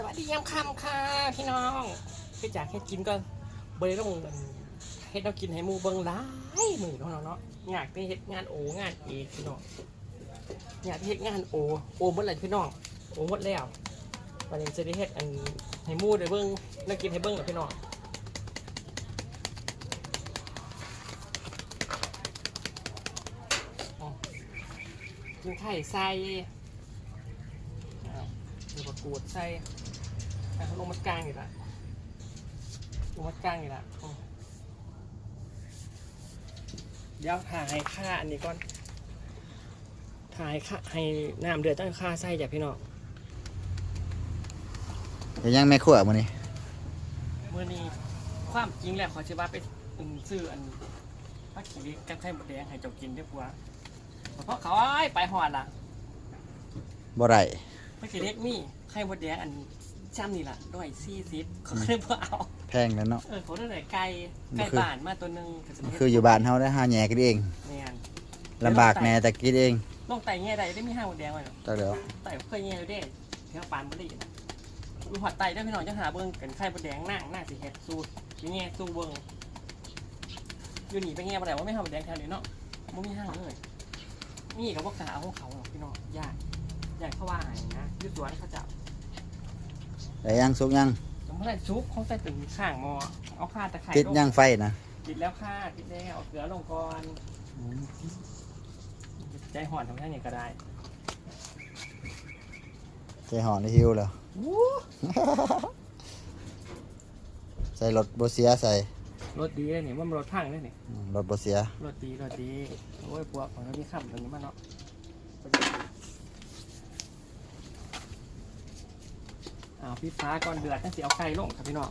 สวัสดียามค่ำค่ะพี่น้องพี่จ๋าแค่กินก็เบยต้องเฮ็ดเรากินให้หมูเบิ้งหลายมือเนาะเนาะอยากไปเฮ็ดงานโองานเอกพี่น้องอยากไปเฮ็ดงานโอโอหมดเลยพี่น้องโอหมดแล้ววันนี้จะได้เฮ็ดอันให้หมูได้เบิ่งแล้วกินให้เบิ่งเหรอพี่น้องกินไข่ใส่อ้าวมีประกูดใส่ อะลงมากลางอีกละลงมากลางอีกละอ๋อเดี๋ยวถ่ายค่าอันนี้ก่อนถ่ายค่าให้น้ำเดือดต้องค่าใส่จ้ะพี่น้องเดี๋ยวยังไม่ขั่วมื้อนี้เมื่อนี้ความจริงแล้วขอชื่อว่าไปอืมซื้ออันพักขีริกับไข่หมดแดงให้เจ้ากินได้ปัวเพราะเขาไอ้ไปหอดล่ะบ่ได้พักขีริมีไข่หมดแดงอัน จ้ำนี่ล่ะด้วยซี่ซิปเขาก็เลยบ่เอาแพงแล้วเนาะ เออเขาได้แต่ไก่ไก่มันคือบ้านมาตัวหนึงก็จะคืออยู่บ้านเฮาได้หาแหน่กินเองแม่นลำบากแหน่แต่กินเองลงไต่แง่ใดได้มีห้าหมดแดงไว้หรอจักเดี๋ยวไต่เคยแง่อยู่เด้เที่ยวปานบ่ได้นะมีหอดไต่ได้พี่น้องจะหาเบิ่งกันไข่หมดแดงนั่งนั่งสิเฮ็ดสูตรสิแง่สู้เบิ่งอยู่นี่ไปแง่บ่ได้ว่าไม่ห้าหมดแดงแถวนี้เนาะบ่มีห้างเลยนี่กับพวกกาเอาของเขาหรอกพี่น้องยากยากเขาว่าอะไรนะอยุสวนเขาจะ ได้ยังสุกยังสมมติว่าซุปเขาใส่ตึงข้างหมอเอาข้าตะไคร้ติดลงยังไฟนะติดแล้วข้าติดแล้วเอาเกลือลงก่อนใจห่อนทำแค่นี้ก็ได้ใจหอนได้หิวแล้ว วู้ใส่รถบ่เสียใส่รถดีเลยนี่ว่ามันรถพังเลยนี่อืมรถบ่เสีย รถดีรถดีโอ้ยปวกของเราที่ขับตรงนี้มาเนาะ เอาพี่ฟ้าก่อนเดือดตั้งแต่เอาไก่ลงครับพี่น้อง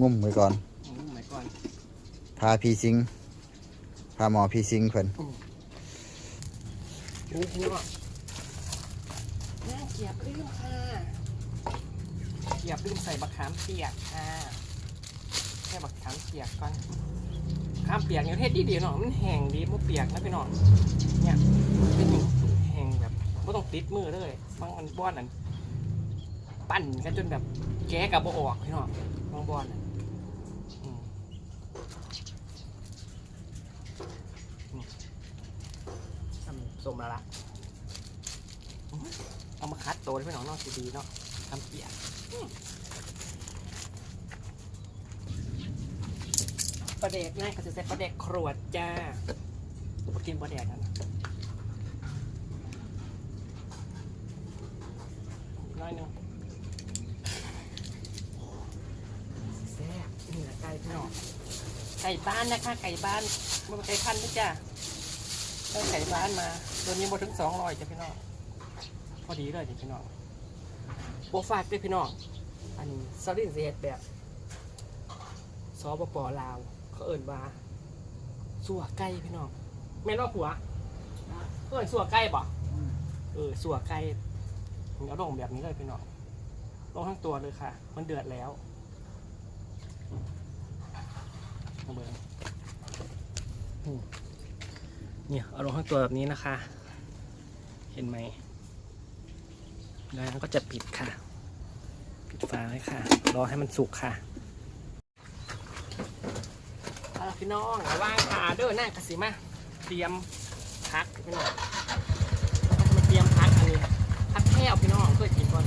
งุ่มไว้ก่อนอืมหมายก่อนพาพี่ซิงพาหมอพี่ซิงเพิ่นนี่พี่น้องน่าเกียบลืมค่ะเกียบลืมใส่บักขามเปียกค่ะแค่บักขามเปียกก่อนขามเปียกเนี่ยเทศดีดีๆเนาะมันแห้งดีมันเปียกนะพี่น้องเนี่ยมันเป็นอย่างแห้งแบบไม่ต้องติดมือเลยบางอันบ้อนอัน ปั่นกันจนแบบแกะกับบ่ออกพี่น้องบ้อนน่ะอืมอืมทำสมแล้วล่ะเอามาคัดโตัวให้พี่น้องนอกดีเนาะทำเปียกอืมปลาเด็กง่ายก็จะใส่ปลาเด็กครวดจ้ากินปลาเด็กกันนะน้อยนึงแซ่บนี่แหละไก่พี่น้อง ไก่บ้านนะคะ ไก่บ้านมันเป็นไก่พันธุ์นะจ้าได้ไก่บ้านมาตัวนี้หมดถึงสองร้อยจ้ะพี่น้องพอดีเลยนี่พี่น้องโบฝากด้วยพี่น้องอันซาลินเสียดแบบซอปปอลาว เขาเอิ่นว่าสัวไก่พี่น้องแม่นว่าผัวเขาเอิ่นสัวไก่บ่เออสัวไก่ผมเอาลงแบบนี้เลยพี่น้องลงทั้งตัวเลยค่ะ มันเดือดแล้ว เบิร์เนี่ยเอาลงทั้งตัวแบบนี้นะคะ เห็นไหมแล้วก็จะปิดค่ะ ปิดฝาไว้ค่ะ รอให้มันสุกค่ะเอาล่ะพี่น้องเอาว่างขาเด้อหน้ากระสิมาเตรียมพักพี่น้องมาเตรียมพักอันนี้พักแพ้วพี่น้องเคยกินก่อน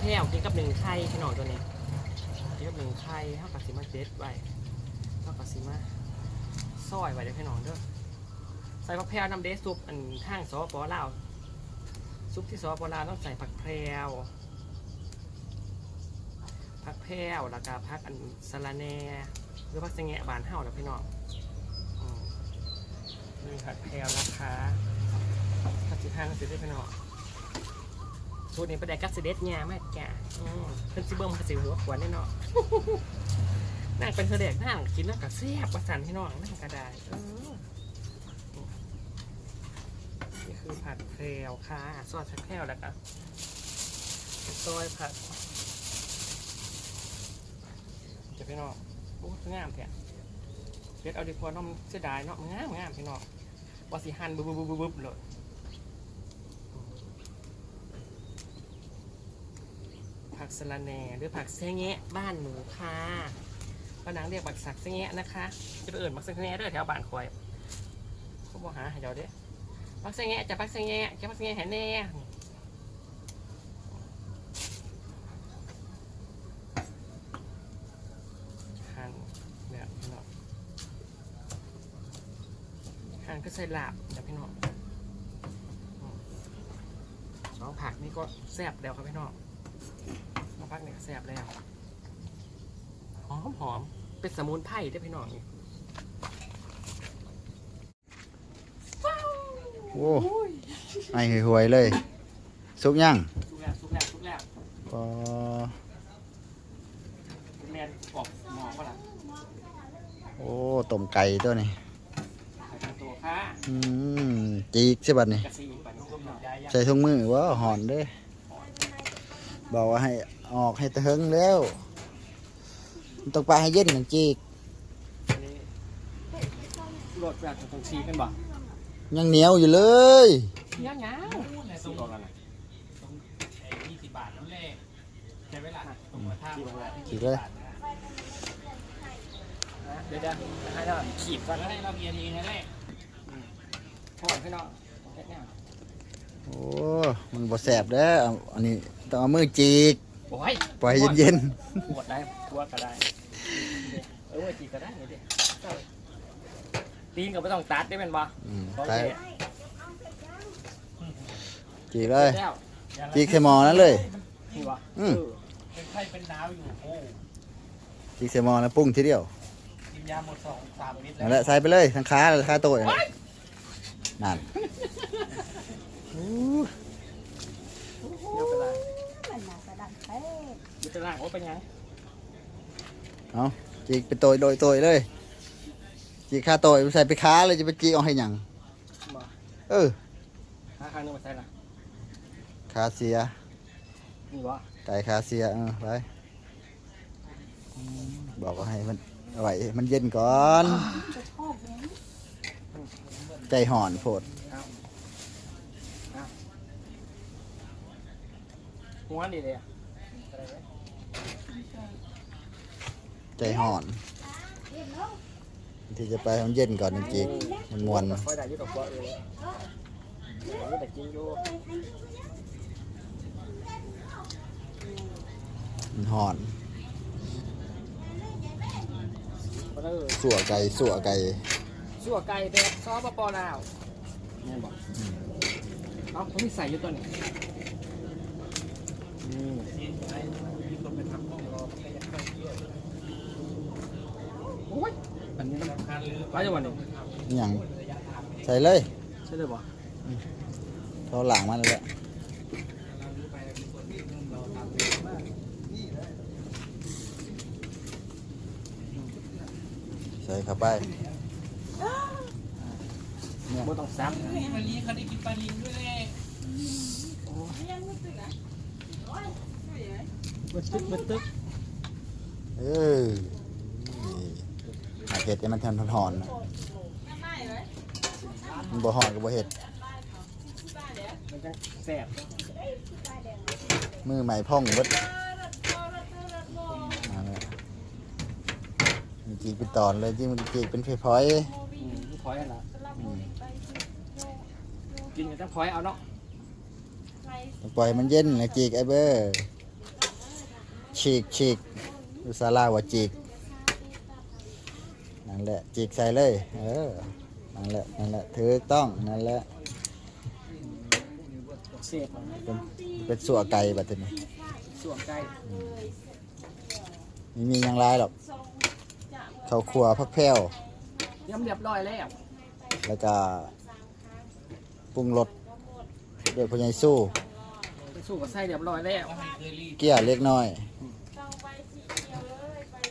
แพ้วกินกับหนึ่งไข่พี่น้องตัวนี้กินกับหนึ่งไข่เท่ากับสิมาเจ็ดไว้ กับสิมาซอยไว้เด้อพี่น้องเด้อใส่ผักแพ้วน้ำเดซุปอันทางซอปอลาวซุปที่ซอสโบราณต้องใส่ผักแพรวผักแพรวแล้วก็ผักอันสะระแหน่หรือผักสะแงะบานเห่าแล้วพี่น้องอืมนี่ผักแพรวนะคะผักสีทางสีได้พี่น้องสูตรนี้ประเดี๋ยวกัสเด็ดงาแม่แกอืมเป็นซิเบิ้มกระสีหัวขวานแน่นอน นั่งเป็นเสด็จนั่งกินแล้วก็เสียบประสันพี่น้องนั่งกระไดเออนี่คือผัดเพลวค่ะซอสผัดเพลวแล้วก็ซอยผัดจะพี่น้องโอ้งามแท้เพชรเอาดีพอน้องเสียดายเนาะงามงามพี่น้องว่าสีหันบึบบึบบึบบึบเลยผักสะระแหน่หรือผักแซงแงะบ้านหนูค่ะ ป้านางเรียกผักสักแซงแงะนะคะ จะไปเอื่นผักแซงแงะด้วยแถวบ้านคอยเขาบอกหาให้เราเด้อผักแซงแงะจะผักแซงแงะจะผักแซงแงะแห่แน่หั่นแบบนี้เนาะหั่นก็ใส่ลาบนะพี่น้องสองผักนี่ก็แซ่บแล้วครับพี่น้องสองผักเนี่ยแซ่บแล้ว หอมหอมเป็นสมุนไพรได้อพี่น้องนี่โอ้ไอหวยๆเลย สุกยังสุกแล้วสุกแล้วสุกแล้วก็คุณแมนออกหมอก็ละโอ้ต้มไก่ตัวนี้ใส่ตัวค่ะอืมจีกใช่บัดนี่กระซีไปนุ่มหน่อยใส่ถุงมือว่าหอนเด้บอกว่าให้ออกให้ตะเฮงแล้วมัน ต้องไปให้เย็นหนึ่งจีกอันนี้โหลดแบบตรงซีกันบ่ยังเหนียวอยู่เลยเงี้ยเงี้ยสุกออกแล้วนะยี่สิบบาทนั่นแหละใช้เวลาตรงกระทะขีดเลยจีกเลยนะเดี๋ยวจะให้เราขีดก่อนแล้วให้เราเรียนเองนั่นแหละพอพี่น้องเฮ็ดแนวโอ้มันบ่แสบเด้อเอาอันนี้ต้องเอามือจีก โอ้ยปล่อยให้เย็นปวดได้ปวดก็ได้ เออจีก็ได้นี่ดิตีนก็ไม่ต้องตัดได้เป็นบ่ๆอืมโอใส่เคจีกเลย แล้วจีกใส่หมอนั่นเลย นี่บ่อืมเออเป็นไข้เป็นหนาวอยู่โอ้จีกใส่หมอแล้วปรุงทีเดียวกินยาหมดสองสามเม็ดนั่นแหแล้ละวใส่ไปเลยทั้งขาเลยขาโตอย่างนั้นนั่นเดี๋ยวไปล้าง มันน่าจะดังเต้ เดี๋ยวไปล้างโอ้เป็นยังเอาจีกไปโตยโดยโตยเลย จีกขาโตยใส่ไปขาเลยจะไปจีกเอาให้หยังบ่เออหาข้างนึงมาใส่ละขาเสียนี่บ่ไก่ขาเสียเออไปบอกว่าให้มันเอาไว้มันเย็นก่อนจะชอบเนี้ยใจห่อนโพดหัวนี่เลยอะอะไรไว้ ใจ ห่อน ที่จะไปให้มันเย็นก่อนจริงๆมันมวนค่อยได้อยุ่กับพวกเองนี่แต่กินอยู่มันห่อนมาเลยสัวไก่สัวไก่สั่วไก่แบบซอสปปอลาวแม่นบ่เอ้าเขามีใส่อยู่ตัวนี้นี่มีคนไปทำห้ องรอไม่ได้ค่อยเที่ยวโอ้ยอันนี้มันสำคัญหรือไปจังหวัดนี้อหย่างใส่เลยใช่เลยบ่เขาหลังมันแล้วเรารู้ไปมีคนที่เราทำเยอะมากใส่เข้าไปบ่ต้องซ้นี่วันนี้เขาได้กินปลาลิงด้วยแหละำบึดตึกบึดตึกเออหา เห็ดให้มันแทนหอนๆนะมันบ่หอนกับบ่เห็ดมันจะแสบมือใหม่พ่องเบิดมาเลยมันจีกเป็นตอนเลยที่มันจีกเป็นเพอยอืมพอยละๆอืมกินกันจังพอยเอาเนาะต้องปล่อยมันเย็นแล้วจีกไอ้เบอร์ฉีกฉีกดูซาลาว่าจีกนั่น แหละจีกใส่เลย เออ นั่นแหละ นั่นแหละถือต้อง นั่นแหละ เสพมันเป็นเป็นสัวไก่แบบนี้ส่วงไก่ไม่มีหยังไรหรอกข้าวครัวพักแพ้วย้ำเรียบร้อยแล้วแล้วก็ปรุงรสเด็กพญายสู้ ไปสู้กับไส้เรียบร้อยแล้วเคยรีดเกี้ยเล็กน้อย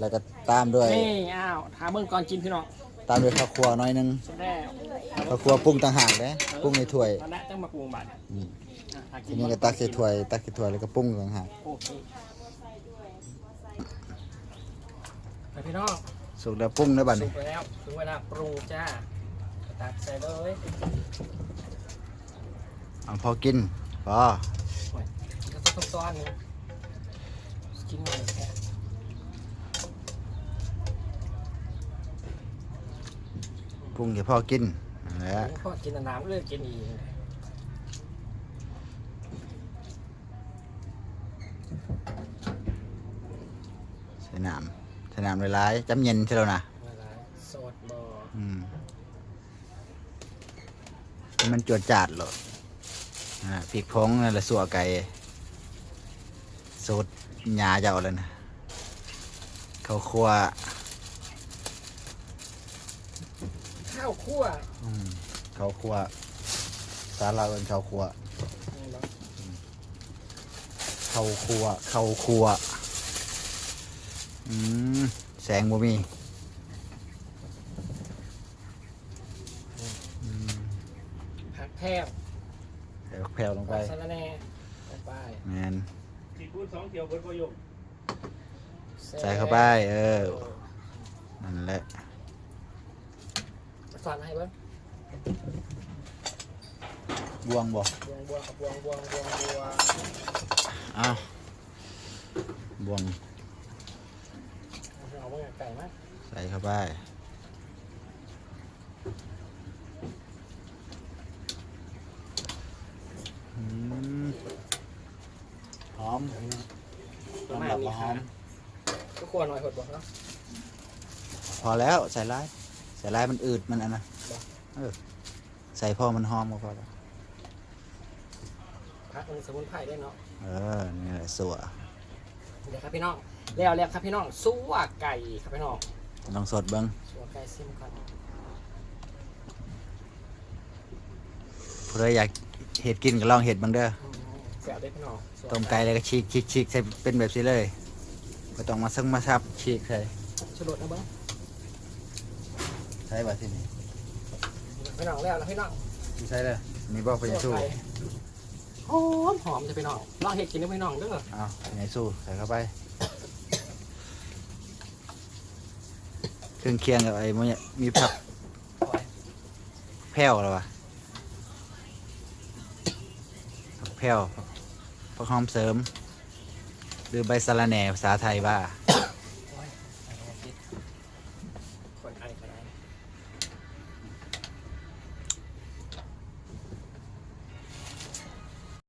แล้วก็ตามด้วย นี่อ้าวถามเบิ่งก่อนกินพี่น้องตามด้วยข้าวครัวน้อยหนึงสุดแล้วข้าวครัวปรุงต่างหากเลยปรุงในถ้วยตอนนั้นต้องมาปรุงบัตรอืมอะหาทีนี้ก็ตักใส่ถ้วย ตักใส่ถ้วยแล้วก็ปรุงต่างหากโอเคไปพี่น้องสุกแล้วปรุงได้บัดสุนี้กแล้วถึงเวลาปรุงจ้าตักใส่เลยเอาพอกินพอก็ต้องซ้อนๆนี่ชิ้นหน่อย แค่ปรุงให้พ่อกินนะพ่อกินน้ำเลยกินอีกใส่น้ำใส่น้ำหลายๆจำเย็นใช่แล้วนะสดบ่อืมมันจวดจาดหรออ่าพริกพงนั่นแหละสัวไก่สูตรหยาเจ้าเลยนะเขาวคั่ว ข้าวคั่วอืมข้าวคั่วสาลาเป็นข้าวคั่วนี่เนาะข้าวคั่วข้าวคั่วอืมแสงบ่มีอืมผักแพ้วใส่แผ่วลงไปสาระแหน่ลงไปแมนสี่คูณสองเที่ยวเบิร์ดประโยคใส่เข้าไป เออ นั่นแหละ สอนให้เบิ้งบวงบ่บวงบวงกับบวงบวงบวงบวงอ้าวบวงเอาเมื่อไก่มั้ยใส่เข้าไปอืมหอมประมาณนี้ค่ะก็ควรหน่อยหดบ่เนาะพอแล้วใส่ลาย ใส่ลายมันอืดมันอันนะบ่เออใส่พอมันหอมก็พอแล้วผักมันสมุนไพรได้เนาะเออนี่แหละสัวเดี๋ยวครับพี่น้องแล้วแล้วครับพี่น้องสู้ไก่ครับพี่น้องลองสดเบิ้งสู้ไก่ซิมก่อนผู้ใดอยากเห็ดกินก็ลองเห็ดเบ้างเด้ออืมเสียได้พี่น้องสู้ต้มไก่เลยก็ฉีกฉีกฉีกใส่เป็นแบบนี้เลยไม่ต้องมาซึ่งมาซับฉีกใส่ชุรสนะเบิ้ง ใส่แบบที่นี่พี่น้องแล้วแล้วพี่น้องใส่เลยมีบอกไปยังสู้ไก่หอมหอมจะพี่น้องลองเห็ดกินด้วยพี่น้องเด้อเอาไปยังสู้ใส่เข้าไป เครื่องเคียงกับไอ้มันเนี่ยมีผักปล่อยแพ้วหรอวะผักแพ้วผักหอมเสริม หรือใบสะระแหน่ภาษาไทยว่าอ